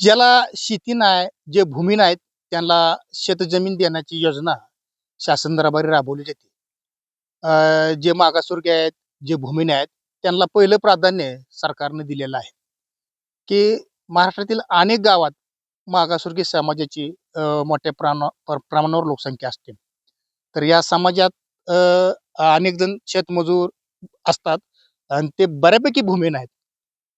ज्याला शेती नाही जे भूमी नाहीत त्यांना शेतजमीन देण्याची योजना शासन दरबारी राबवली जाते अं, जे मागासवर्गीय आहेत जे भूमी आहेत त्यांना पहिलं प्राधान्य सरकारने दिलेलं आहे. की महाराष्ट्रातील अनेक गावात मागासवर्गीय समाजाची मोठ्या प्राणा प्रमाणावर लोकसंख्या असते. तर या समाजात अं, अनेक जण शेतमजूर असतात आणि ते बऱ्यापैकी भूमीन आहेत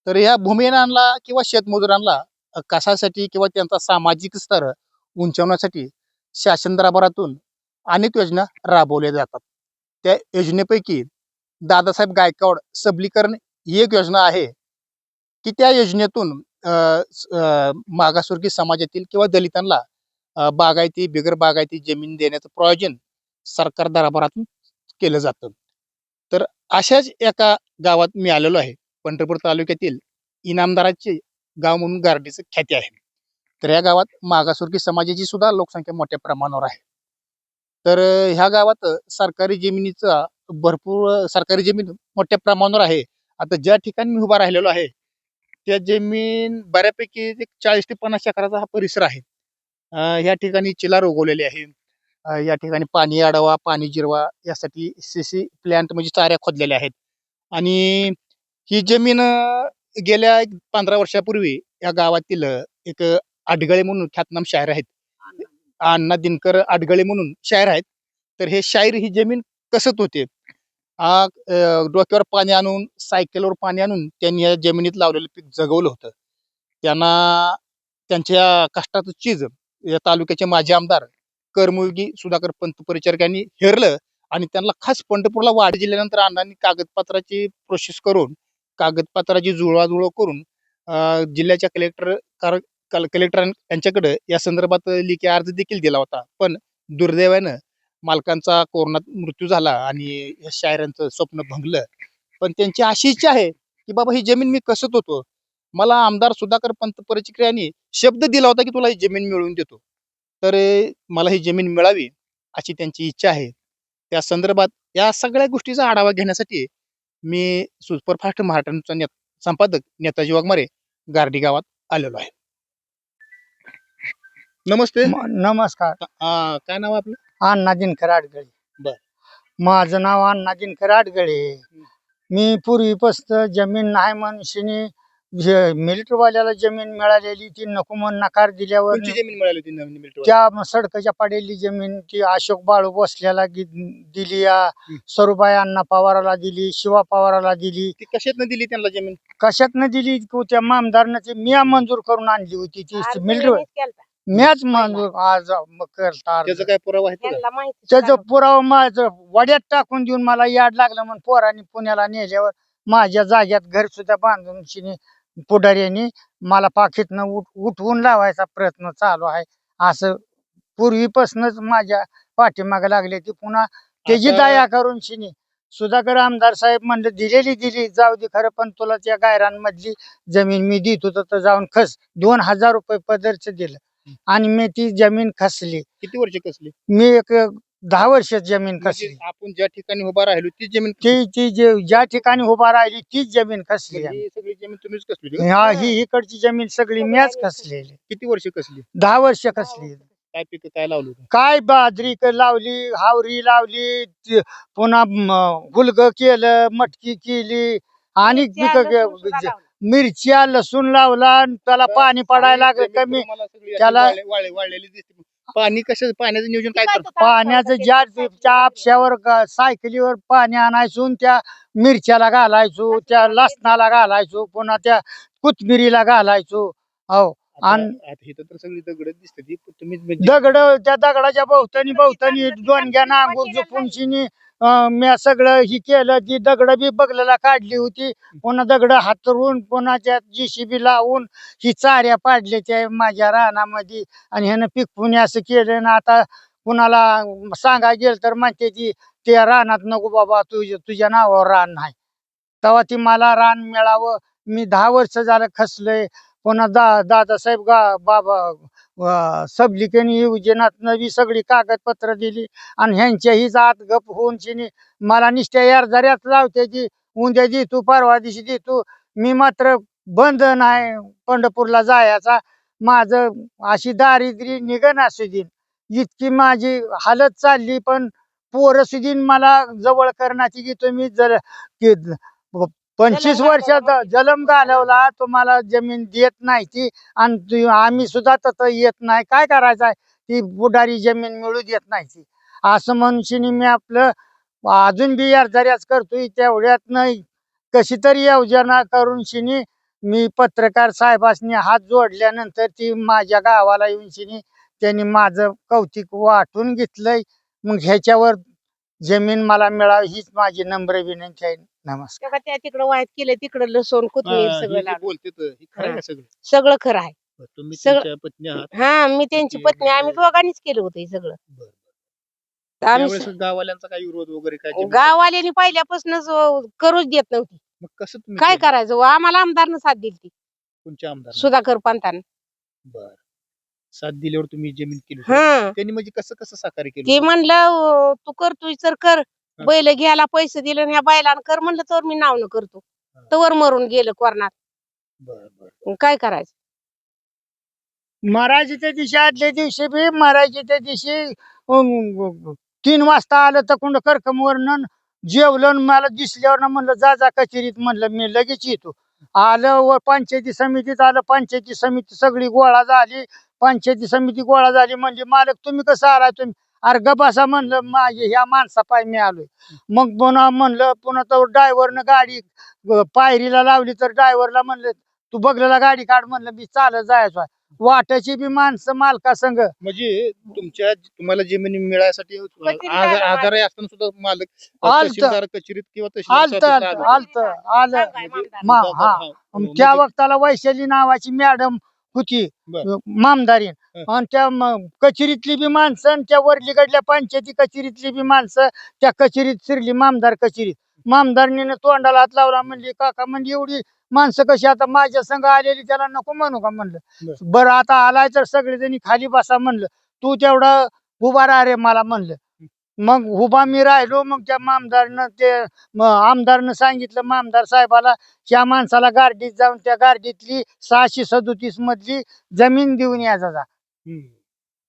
तर ह्या भूमिहीनांना किंवा शेतमजुरांना कशासाठी किंवा त्यांचा सामाजिक स्तर उंचावण्यासाठी शासन दरबारातून अनेक योजना राबवल्या जातात. त्या योजनेपैकी दादासाहेब गायकवाड सबलीकरण ही एक योजना आहे की त्या योजनेतून मागासवर्गीय समाजातील किंवा दलितांना बागायती बिगर बागायती जमीन देण्याचं प्रयोजन सरकार दरबारातून केलं जातं. तर अशाच एका गावात मी आलेलो आहे पंढरपूर तालुक्यातील इनामदाराचे गाव म्हणून गारडीचं ख्याती आहे. तर या गावात मागासवर्गीय समाजाची सुद्धा लोकसंख्या मोठ्या प्रमाणावर आहे. तर ह्या गावात सरकारी जमिनीचा भरपूर सरकारी जमीन मोठ्या प्रमाणावर आहे. आता ज्या ठिकाणी मी उभा राहिलेलो आहे त्या जमीन बऱ्यापैकी एक चाळीस ते पन्नास एकराचा हा परिसर आहे. या ठिकाणी चिलार उगवलेले आहे. या ठिकाणी पाणी अडवा पाणी जिरवा यासाठी सीसी प्लॅन्ट म्हणजे चाऱ्या खोदलेल्या आहेत. आणि ही जमीन गेल्या एक पंधरा वर्षापूर्वी या गावातील एक आडगळे म्हणून ख्यातनाम शायर आहेत. अण्णा दिनकर आडगळे म्हणून शायर आहेत. तर हे शायर ही जमीन कसत होते डोक्यावर पाणी आणून सायकलवर पाणी आणून त्यांनी या जमिनीत लावलेलं पीक जगवलं होतं. त्यांना त्यांच्या कष्टाचं चीज या तालुक्याचे माजी आमदार कर्मयोगी सुधाकर पंत परिचारकांनी हेरलं आणि त्यांना खास पंढरपूरला वाढ दिल्यानंतर अण्णांनी कागदपत्राची प्रोसेस करून कागदपत्राची जुळवाजुळव करून जिल्ह्याच्या कलेक्टर कार कलेक्टर यांच्याकडे या संदर्भात लेखी अर्ज देखील दिला होता. पण दुर्दैवानं मालकांचा कोरोनात मृत्यू झाला आणि या शायरांचं स्वप्न भंगलं. पण त्यांची अशी इच्छा आहे की बाबा ही जमीन मी कसत होतो मला आमदार सुधाकर पंत परिचक्र शब्द दिला होता की तुला ही जमीन मिळवून देतो. तर मला ही जमीन मिळावी अशी त्यांची इच्छा आहे. त्या संदर्भात या सगळ्या गोष्टीचा आढावा घेण्यासाठी मी सुपरफास्ट महाराष्ट्राचा नेत संपादक नेताजी वाघमारे गारडी गावात आलेलो आहे. नमस्ते. म- नमस्कार. आ, काय नाव आपलं? अण्णा दिनकर आडगळे. बर. माझं नाव अण्णा दिनकर आडगळे. मी पूर्वीपासून जमीन नाही म्हणून मिलिटरीवाल्याला जमीन मिळालेली ती नको म्हणून नकार दिल्यावर कोणची जमीन मिळाली होती नवीन मिलिटरी त्या म- सडकाच्या पडेली जमीन ती अशोक बाळू बसल्याला गि- दिली या सरुबाई अण्णा पवाराला दिली शिवा पवाराला दिली. ती कशातनं दिली त्यांना जमीन? कशातनं दिली? को- त्या मामदारनं ती मिया मंजूर करून आणली होती ती मिलिटरी म्याच मंजूर आज मग करता अर्ज. त्याचा काय पुरावा आहे तुला? त्याचं पुरावा माझं वड्यात टाकून देऊन मला याड लागलं म्हणून पोरांनी पुण्याला नेल्यावर माझ्या जाग्यात घर सुद्धा बांधून शिनी पुढाऱ्यांनी मला पाखीतनं उठ उठवून लावायचा प्रयत्न चालू आहे. असं पूर्वीपासूनच माझ्या पाठीमागे लागले ती पुन्हा त्याची दया करून शिनी. सुधाकर आमदार साहेब म्हणलं दिलेली दिली जाऊ दे खरं पण तुला त्या गायरांमधली जमीन मी देत होतो तर जाऊन खस. दोन हजार रुपये पदरच दिलं. आणि मी ती जमीन खसली. किती वर्ष कसली मी एक दहा वर्ष जमीन म्हणजे खसली आपण ज्या ठिकाणी उभा राहिलो ती जमीन ती ती जे ज्या ठिकाणी उभा राहिली तीच जमीन खसली म्हणजे ही सगळी जमीन तुम्हीच कसली? का? हा ही इकडची जमीन सगळी मॅच खसलेली किती वर्ष कसली? दहा वर्ष खसली काय पिकं काय लावलं? होतं? काय बाजरी क- लावली हावरी लावली ती- पुन्हा हुलग केलं मटकी केली आणि पिकं मिरच्या लसूण लावला आणि त्याला पाणी पडायला लागलं कमी. त्याला- वाळे- वाळलेली दिसते. पाणी कसं पाण्याचं नियोजन काय करतो पाण्याचं ज्या त्या आपशावर ग- सायकलीवर पाणी आणायचो आणि त्या मिरच्याला घालायचो त्या लसणाला घालायचो पुन्हा त्या कोथमिरीला घालायचो. हो. आणि- आता आता इथं तर सगळी दगड दिसते ती तुम्हीच म्हणजे- दगड त्या दगडाच्या भोवतणी भोवतणी दोन घ्या नांगूर झुपून शिनी मी सगळं ही केलं ती दगड बी बगलेला काढली होती. पुन्हा दगड हातरून पुन्हा त्यात जीसीबी लावून ही चाऱ्या पाडल्या त्या माझ्या रानामध्ये. आणि ह्यानं पीक पुणे असं केलं ना आता कुणाला सांगा गेलं तर म्हणते ती त्या रानात नको बाबा तुझ्या तुझ्या नावावर रान नाही. तेव्हा ती मला रान मिळावं. मी दहा वर्ष झालं खसलंय. पुन्हा दा दादासाहेब गा बाबा सबलिकेनी सबलिकेने नवी सगळी कागदपत्र दिली आणि ह्यांच्याही जात गप होऊन शिनी मला निष्ट्या जऱ्यात लावते की उद्या तू परवा दिवशी तू. मी मात्र बंद नाही पंढरपूरला जायचा. माझं अशी दारिद्र्य निघन असू इतकी माझी हालत चालली पण पोरं सुधीन मला जवळ करण्याची की तुम्ही जर पंचवीस घालवला. जलम घालवला तुम्हाला जमीन देत नाही ती आणि आम्ही सुद्धा तसं येत नाही. काय करायचं आहे ती बुडारी जमीन मिळू देत नाही ती. असं म्हणून मी आपलं अजून बी अर्धऱ्याच करतोय तेवढ्यात नाही. कशी तरी योजना करून शिनी मी पत्रकार साहेबांनी हात जोडल्यानंतर ती माझ्या गावाला येऊन शिनी त्यांनी माझं कौतिक वाटून घेतलंय. मग ह्याच्यावर जमीन मला मिळावी हीच माझी नम्र विनंती आहे. नमस्कार. त्या तिकडं वाहत केलं तिकडं लसूण कोथिंबीर हा, हे सगळं जे लावलं बोलते तर हे खरं आहे का सगळं? सगळं खरं आहे. बरं, तुम्ही सगळं- तुमच्या पत्नी आहात. हा मी त्यांची पत्नी आम्ही दोघांनीच केलं होतं हे सगळं. बरं. आम्ही त्यावेळेस गाववाल्यांचा काही विरोध वगैरे काय गाववाल्यांनी पहिल्यापासूनच अं, करूच देत नव्हती. मग कसं तुम्ही काय केलं? करायचं? व आम्हाला आमदारनं साथ दिली ती तुमच्या आमदार सुधाकर पंतान बर. साथ दिल्यावर तुम्ही जमीन केली होती. हा. त्यांनी म्हणजे कसं कसं साकार्य केलं ते होतं? म्हणलं अं, तू करतोय तर कर. बैल घ्यायला पैसे दिले आणि ह्या बैलानं कर. म्हणलं तर मी नाव न करतो. तवर मरून गेलं कोरणात बरं बरं. मग काय करायचं? मरायची त्या दिवशी आदल्या दिवशी बी मरायची त्या दिवशी अं, तीन वाजता आलं तर कुंड करकमवरनं जेवलं आणि मला दिसल्यावर म्हणलं जा जा कचेरीत. म्हणलं मी लगेच येतो. आलं व पंचायती समितीत आलं. पंचायती समिती सगळी गोळा झाली. पंचायती समिती गोळा झाली म्हणजे मालक तुम्ही कसं आलाय तुम्ही? अरे गबासा म्हणलं माझे ह्या माणसा पाय मी आलोय. मग पुन्हा म्हणलं पुन्हा तर ड्रायव्हरनं गाडी पायरीला लावली तर ड्रायव्हरला म्हणलं तू बघलेला गाडी काढ म्हणलं मी चालत जायचो आहे. वाटाची बी माणसं मालका संघ म्हणजे तुमच्या तुम्हाला जमीन मिळायसाठी आजार आहे. असताना सुद्धा मालक आलतं. कचेरीत किंवा आलत. आलत. आलं. त्या वक्ताला वैशाली नावाची मॅडम होती. बर. मामदारीन. हं. आणि त्या म- कचेरीतली बी माणसं आणि त्या वरलीकडल्या पंचायती कचेरीतली बी माणसं त्या कचेरीत शिरली मामदार कचेरीत. मामदारणीने तोंडाला हात लावला म्हणली काका म्हणजे एवढी माणसं कशी आता माझ्या संघ आलेली त्याला नको म्हणू का? म्हणलं. बर. बरं आता आलाय तर सगळेजणी खाली बसा म्हणलं. तू तेवढा उभा राहा रे मला म्हणलं. मग उभा मी राहिलो मग त्या मामदारनं ते म- आमदारनं सांगितलं मामदार साहेबाला त्या माणसाला गार्डीत जाऊन त्या गार्डीतली सहाशे सदोतीस मधली जमीन देऊन यायचा जा.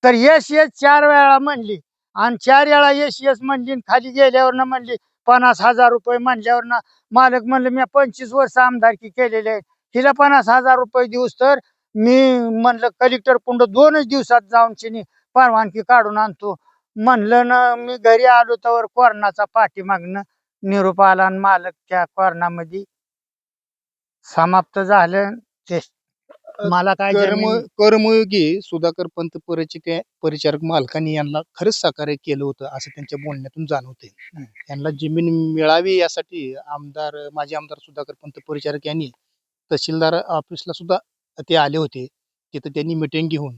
तर यश यश चार वेळा म्हणली आणि चार वेळा यश यश म्हणली आणि खाली गेल्यावर ना म्हणली पन्नास हजार रुपये म्हणल्यावर ना मालक म्हणलं मी पंचवीस वर्ष आमदारकी केलेले आहे. तिला पन्नास हजार रुपये दिवस तर मी म्हणलं कलेक्टर कुंड दोनच दिवसात जाऊन शिनी परवानगी काढून आणतो. म्हणलं ना मी घरी आलो तर कोर्णाचा पाठीमागनं निरोप आला आणि मालक त्या कोर्णामध्ये समाप्त झालं ते मला काय कर्म जमीन- कर्मयोगी सुधाकर पंत परिचित परिचारक मालकांनी यांना खरंच सहकार्य केलं होतं असं त्यांच्या बोलण्यातून जाणवते यांना जमीन मिळावी यासाठी आमदार माजी आमदार सुधाकर पंत परिचारक यांनी तहसीलदार ऑफिसला सुद्धा ते आले होते. तिथं त्यांनी मिटिंग घेऊन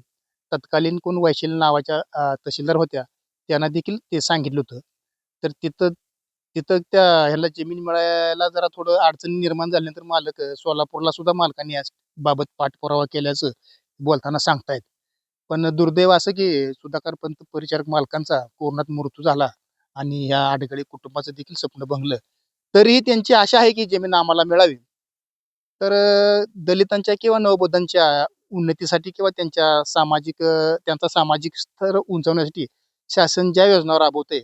तत्कालीन कोण वैशिल नावाच्या अं, तहसीलदार होत्या त्यांना देखील ते सांगितलं होतं. तर तिथं तिथं त्या ह्याला जमीन मिळायला जरा थोडं अडचणी निर्माण झाल्यानंतर मालक सोलापूरला सुद्धा मालकांनी या बाबत पाठपुरावा केल्याचं बोलताना सांगतायत. पण दुर्दैव असं की सुधाकर पंत परिचारक मालकांचा कोरोनात मृत्यू झाला आणि ह्या आडगळी कुटुंबाचं देखील स्वप्न भंगलं. तरीही त्यांची आशा आहे की जमीन आम्हाला मिळावी. तर दलितांच्या किंवा नवबोधांच्या उन्नतीसाठी किंवा त्यांच्या सामाजिक त्यांचा सामाजिक स्तर उंचावण्यासाठी शासन ज्या योजना राबवते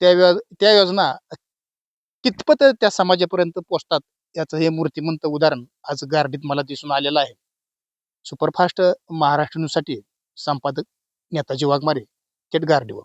त्या व्य- त्या योजना कितपत त्या समाजापर्यंत पोचतात याचं हे मूर्तिमंत उदाहरण आज गार्डीत मला दिसून आलेलं आहे. सुपरफास्ट महाराष्ट्र न्यूजसाठी संपादक नेताजी वाघमारे थेट गार्डीवर